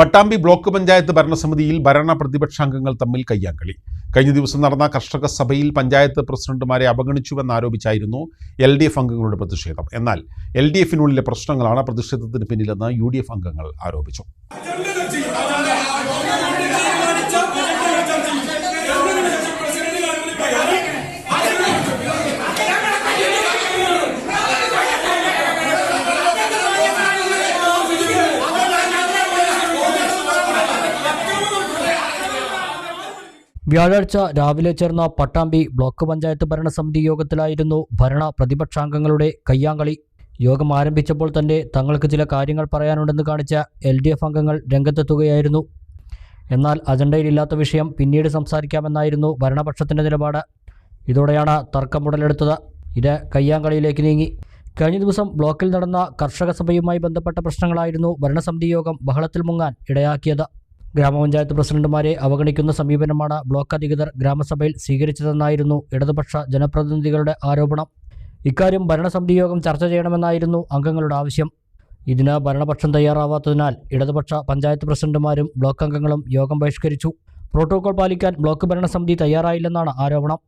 Pattambi block panchayat ഭരണസമിതിയിൽ ഭരണ പ്രതിപക്ഷാംഗങ്ങൾ തമ്മിൽ കയ്യാങ്കളി. കഴിഞ്ഞ ദിവസം നടന്ന കർഷക സഭയിൽ പഞ്ചായത്ത് പ്രസിഡന്റുമാരെ അവഗണിച്ചുവെന്നാരോപിച്ചായിരുന്നു എൽ ഡി എഫ് അംഗങ്ങളുടെ പ്രതിഷേധം. എന്നാൽ എൽ ഡി എഫിനുള്ളിലെ പ്രശ്നങ്ങളാണ് പ്രതിഷേധത്തിന് പിന്നിലെന്ന് യു ഡി എഫ് അംഗങ്ങൾ ആരോപിച്ചു. വ്യാഴാഴ്ച രാവിലെ ചേർന്ന പട്ടാമ്പി ബ്ലോക്ക് പഞ്ചായത്ത് ഭരണസമിതി യോഗത്തിലായിരുന്നു ഭരണ പ്രതിപക്ഷാംഗങ്ങളുടെ കയ്യാങ്കളി. യോഗം ആരംഭിച്ചപ്പോൾ തന്നെ തങ്ങൾക്ക് ചില കാര്യങ്ങൾ പറയാനുണ്ടെന്ന് കാണിച്ച എൽ ഡി എഫ് അംഗങ്ങൾ രംഗത്തെത്തുകയായിരുന്നു. എന്നാൽ അജണ്ടയിലില്ലാത്ത വിഷയം പിന്നീട് സംസാരിക്കാമെന്നായിരുന്നു ഭരണപക്ഷത്തിന്റെ നിലപാട്. ഇതോടെയാണ് തർക്കം ഉടലെടുത്തത്. ഇത് കയ്യാങ്കളിയിലേക്ക് നീങ്ങി. കഴിഞ്ഞ ദിവസം ബ്ലോക്കിൽ നടന്ന കർഷക സഭയുമായി ബന്ധപ്പെട്ട പ്രശ്നങ്ങളായിരുന്നു ഭരണസമിതി യോഗം ബഹളത്തിൽ മുങ്ങാൻ ഇടയാക്കിയത്. ഗ്രാമപഞ്ചായത്ത് പ്രസിഡന്റുമാരെ അവഗണിക്കുന്ന സമീപനമാണ് ബ്ലോക്ക് അധികൃതർ ഗ്രാമസഭയിൽ സ്വീകരിച്ചതെന്നായിരുന്നു ഇടതുപക്ഷ ജനപ്രതിനിധികളുടെ ആരോപണം. ഇക്കാര്യം ഭരണസമിതി യോഗം ചർച്ച ചെയ്യണമെന്നായിരുന്നു അംഗങ്ങളുടെ ആവശ്യം. ഇതിന് ഭരണപക്ഷം തയ്യാറാവാത്തതിനാൽ ഇടതുപക്ഷ പഞ്ചായത്ത് പ്രസിഡന്റുമാരും ബ്ലോക്ക് അംഗങ്ങളും യോഗം ബഹിഷ്കരിച്ചു. പ്രോട്ടോകോൾ പാലിക്കാൻ ബ്ലോക്ക് ഭരണസമിതി തയ്യാറായില്ലെന്നാണ് ആരോപണം.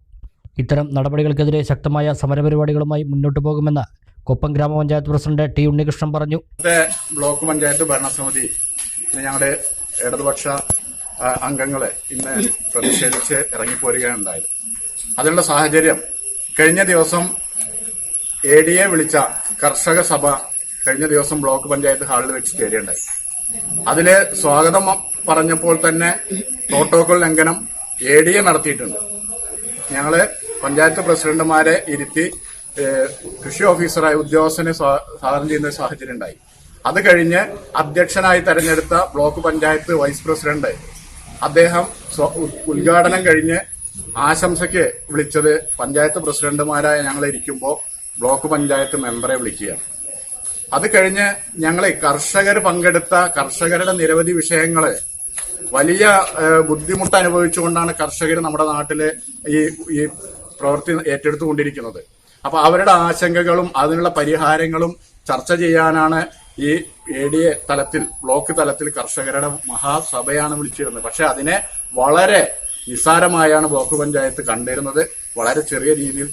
ഇത്തരം നടപടികൾക്കെതിരെ ശക്തമായ സമരപരിപാടികളുമായി മുന്നോട്ടു പോകുമെന്ന് കൊപ്പം ഗ്രാമപഞ്ചായത്ത് പ്രസിഡന്റ് ടി ഉണ്ണികൃഷ്ണൻ പറഞ്ഞു. ബ്ലോക്ക് പഞ്ചായത്ത് ഭരണസമിതി ഞങ്ങളുടെ ഇടതുപക്ഷ അംഗങ്ങളെ ഇന്ന് പ്രതിഷേധിച്ച് ഇറങ്ങിപ്പോരുകയാണ് ഉണ്ടായത് അതിനുള്ള സാഹചര്യം കഴിഞ്ഞ ദിവസം എ ഡി എ വിളിച്ച കർഷക സഭ കഴിഞ്ഞ ദിവസം ബ്ലോക്ക് പഞ്ചായത്ത് ഹാളിൽ വെച്ച് ചേരുകയുണ്ടായി. അതിൽ സ്വാഗതം പറഞ്ഞപ്പോൾ തന്നെ പ്രോട്ടോകോൾ ലംഘനം എ ഡി എ നടത്തിയിട്ടുണ്ട്. ഞങ്ങൾ പഞ്ചായത്ത് പ്രസിഡന്റുമാരെ ഇരുത്തി കൃഷി ഓഫീസറായ ഉദ്യോഗസ്ഥനെ സ്വാഗതം ചെയ്യുന്ന സാഹചര്യം ഉണ്ടായി. അത് കഴിഞ്ഞ് അധ്യക്ഷനായി തെരഞ്ഞെടുത്ത ബ്ലോക്ക് പഞ്ചായത്ത് വൈസ് പ്രസിഡന്റ് അദ്ദേഹം ഉദ്ഘാടനം കഴിഞ്ഞ് ആശംസയ്ക്ക് വിളിച്ചത് പഞ്ചായത്ത് പ്രസിഡന്റുമാരായ ഞങ്ങൾ ഇരിക്കുമ്പോൾ ബ്ലോക്ക് പഞ്ചായത്ത് മെമ്പറെ വിളിക്കുകയാണ്. അത് കഴിഞ്ഞ് ഞങ്ങൾ കർഷകർ പങ്കെടുത്ത കർഷകരുടെ നിരവധി വിഷയങ്ങൾ വലിയ ബുദ്ധിമുട്ട് അനുഭവിച്ചുകൊണ്ടാണ് കർഷകർ നമ്മുടെ നാട്ടിൽ ഈ ഈ പ്രവൃത്തി ഏറ്റെടുത്തുകൊണ്ടിരിക്കുന്നത്. അപ്പൊ അവരുടെ ആശങ്കകളും അതിനുള്ള പരിഹാരങ്ങളും ചർച്ച ചെയ്യാനാണ് ഈ എ ഡി എ തലത്തിൽ ബ്ലോക്ക് തലത്തിൽ കർഷകരുടെ മഹാസഭയാണ് വിളിച്ചിരുന്നത്. പക്ഷെ അതിനെ വളരെ നിസ്സാരമായാണ് ബ്ലോക്ക് പഞ്ചായത്ത് കണ്ടിരുന്നത്. വളരെ ചെറിയ രീതിയിൽ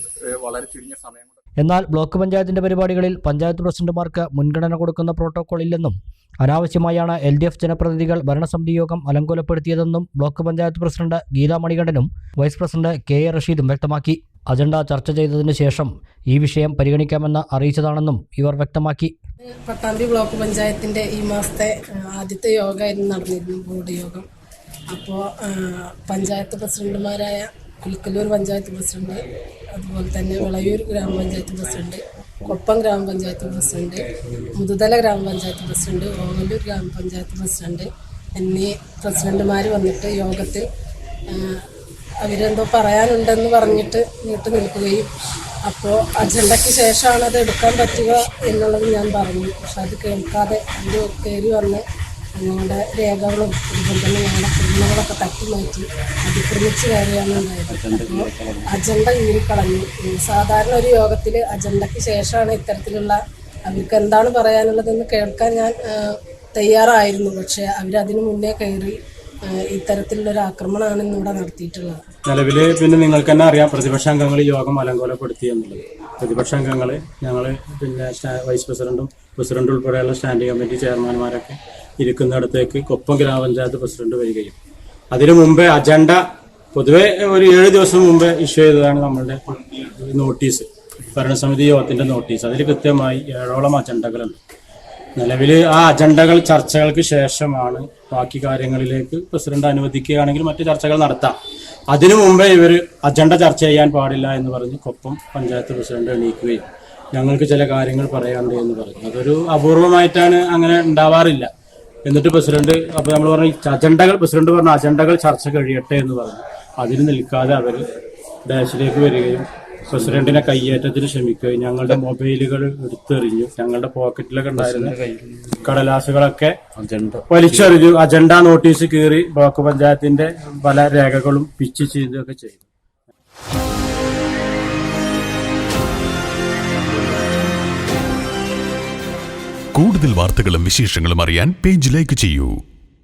വളരെ ചുരുങ്ങിയ സമയം എന്നാൽ ബ്ലോക്ക് പഞ്ചായത്തിന്റെ പരിപാടികളിൽ പഞ്ചായത്ത് പ്രസിഡന്റുമാർക്ക് മുൻഗണന കൊടുക്കുന്ന പ്രോട്ടോകോൾ ഇല്ലെന്നും അനാവശ്യമായാണ് എൽ ഡി എഫ് ജനപ്രതിനിധികൾ ഭരണസമിതി യോഗം അലങ്കോലപ്പെടുത്തിയതെന്നും ബ്ലോക്ക് പഞ്ചായത്ത് പ്രസിഡന്റ് ഗീതാ മണികണ്ഠനും വൈസ് പ്രസിഡന്റ് കെ എ റഷീദും വ്യക്തമാക്കി. അജണ്ട ചർച്ച ചെയ്തതിനു ശേഷം ഈ വിഷയം പരിഗണിക്കാമെന്ന് അറിയിച്ചതാണെന്നും ഇവർ വ്യക്തമാക്കി. പട്ടാമ്പി ബ്ലോക്ക് പഞ്ചായത്തിന്റെ ഈ മാസത്തെ ആദ്യത്തെ യോഗമായിരുന്നു നടന്നിരുന്നു ബോർഡ് യോഗം. അപ്പോൾ പഞ്ചായത്ത് പ്രസിഡന്റുമാരായ കുൽക്കല്ലൂർ പഞ്ചായത്ത് പ്രസിഡന്റ് അതുപോലെ തന്നെ വിളയൂർ ഗ്രാമപഞ്ചായത്ത് പ്രസിഡന്റ് കൊപ്പം ഗ്രാമപഞ്ചായത്ത് പ്രസിഡന്റ് മുതുതല ഗ്രാമപഞ്ചായത്ത് പ്രസിഡന്റ് ഓങ്ങല്ലൂർ ഗ്രാമപഞ്ചായത്ത് പ്രസിഡന്റ് എന്നീ പ്രസിഡന്റുമാർ വന്നിട്ട് യോഗത്തിൽ അവരെന്തോ പറയാനുണ്ടെന്ന് പറഞ്ഞിട്ട് നീട്ടു നിൽക്കുകയും അപ്പോൾ അജണ്ടയ്ക്ക് ശേഷമാണ് അത് എടുക്കാൻ പറ്റുക എന്നുള്ളത് ഞാൻ പറഞ്ഞു. പക്ഷെ അത് കേൾക്കാതെ അവർ കയറി വന്ന് ഞങ്ങളുടെ രേഖകളും അതുപോലെ തന്നെ ഞങ്ങളുടെ കുടുംബങ്ങളൊക്കെ തട്ടി മാറ്റി അതിക്രമിച്ച് കയറിയാണ് ഉണ്ടായത്. അപ്പോൾ അജണ്ട കീറിക്കളഞ്ഞു സാധാരണ ഒരു യോഗത്തിൽ അജണ്ടയ്ക്ക് ശേഷമാണ് ഇത്തരത്തിലുള്ള അവർക്ക് എന്താണ് പറയാനുള്ളതെന്ന് കേൾക്കാൻ ഞാൻ തയ്യാറായിരുന്നു. പക്ഷേ അവരതിനു മുന്നേ കയറി ഇത്തരത്തിലുള്ളൊരു ആക്രമണമാണ് ഇന്നിവിടെ നടത്തിയിട്ടുള്ളത്. നിലവിൽ പിന്നെ നിങ്ങൾക്ക് തന്നെ അറിയാം പ്രതിപക്ഷ അംഗങ്ങൾ യോഗം അലങ്കോലപ്പെടുത്തി എന്നുള്ളത്. പ്രതിപക്ഷ അംഗങ്ങൾ ഞങ്ങൾ പിന്നെ വൈസ് പ്രസിഡന്റും പ്രസിഡന്റ് ഉൾപ്പെടെയുള്ള സ്റ്റാൻഡിംഗ് കമ്മിറ്റി ചെയർമാൻമാരൊക്കെ ഇരിക്കുന്നിടത്തേക്ക് കൊപ്പം ഗ്രാമപഞ്ചായത്ത് പ്രസിഡന്റ് വരികയും. അതിനു മുമ്പേ അജണ്ട പൊതുവെ ഒരു ഏഴ് ദിവസം മുമ്പേ ഇഷ്യൂ ചെയ്തതാണ് നമ്മളുടെ നോട്ടീസ് ഭരണസമിതി യോഗത്തിന്റെ നോട്ടീസ് അതിൽ കൃത്യമായി ഏഴോളം അജണ്ടകളുണ്ട് നിലവിൽ ആ അജണ്ടകൾ ചർച്ചകൾക്ക് ശേഷമാണ് ബാക്കി കാര്യങ്ങളിലേക്ക് പ്രസിഡന്റ് അനുവദിക്കുകയാണെങ്കിൽ മറ്റു ചർച്ചകൾ നടത്താം. അതിനു മുമ്പേ ഇവർ അജണ്ട ചർച്ച ചെയ്യാൻ പാടില്ല എന്ന് പറഞ്ഞ് കൊപ്പം പഞ്ചായത്ത് പ്രസിഡന്റ് എണീക്കുകയും ഞങ്ങൾക്ക് ചില കാര്യങ്ങൾ പറയാനുണ്ട് എന്ന് പറഞ്ഞു. അതൊരു അപൂർവമായിട്ടാണ് അങ്ങനെ ഉണ്ടാവാറില്ല. എന്നിട്ട് പ്രസിഡന്റ് അപ്പൊ നമ്മൾ പറഞ്ഞു "ഈ അജണ്ടകൾ പ്രസിഡന്റ് പറഞ്ഞ അജണ്ടകൾ ചർച്ച കഴിയട്ടെ എന്ന് പറഞ്ഞു. അതിന് നിൽക്കാതെ അവർ ഡാഷിലേക്ക് വരികയും പ്രസിഡന്റിനെ കയ്യേറ്റത്തിന് ശ്രമിക്കുകയും ഞങ്ങളുടെ മൊബൈലുകൾ എടുത്തെറിഞ്ഞു. ഞങ്ങളുടെ പോക്കറ്റിലൊക്കെ ഉണ്ടായിരുന്ന കടലാസുകളൊക്കെ വലിച്ചെറിഞ്ഞു. അജണ്ട നോട്ടീസ് കീറി ബ്ലോക്ക് പഞ്ചായത്തിന്റെ പല രേഖകളും പിച്ച് ചെയ്തൊക്കെ ചെയ്തു. കൂടുതൽ വാർത്തകളും വിശേഷങ്ങളും അറിയാൻ പേജ് ലൈക്ക് ചെയ്യൂ.